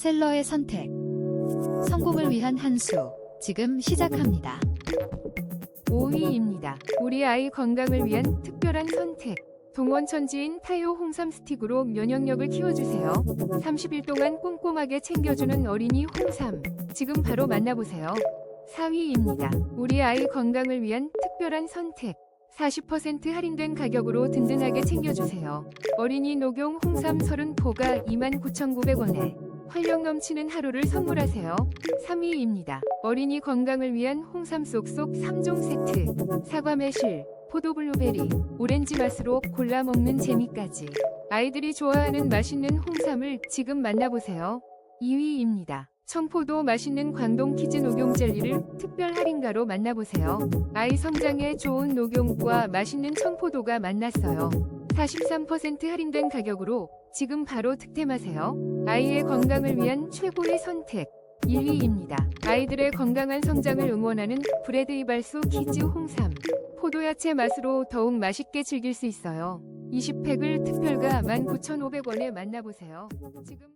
셀러의 선택. 성공을 위한 한 수. 지금 시작합니다. 5위입니다. 우리 아이 건강을 위한 특별한 선택. 동원천지인 타요 홍삼 스틱으로 면역력을 키워주세요. 30일 동안 꼼꼼하게 챙겨주는 어린이 홍삼. 지금 바로 만나보세요. 4위입니다. 우리 아이 건강을 위한 특별한 선택. 40% 할인된 가격으로 든든하게 챙겨주세요. 어린이 녹용 홍삼 30포가 29,900원에 활력 넘치는 하루를 선물하세요. 3위입니다. 어린이 건강을 위한 홍삼 쏙쏙 3종 세트. 사과 매실, 포도 블루베리, 오렌지 맛으로 골라 먹는 재미까지. 아이들이 좋아하는 맛있는 홍삼을 지금 만나보세요. 2위입니다. 청포도 맛있는 광동 키즈 녹용 젤리를 특별 할인가로 만나보세요. 아이 성장에 좋은 녹용과 맛있는 청포도가 만났어요. 43% 할인된 가격으로 지금 바로 득템하세요. 아이의 건강을 위한 최고의 선택. 1위입니다. 아이들의 건강한 성장을 응원하는 브레드 이발소 키즈 홍삼. 포도야채 맛으로 더욱 맛있게 즐길 수 있어요. 20팩을 특별가 19,500원에 만나보세요. 지금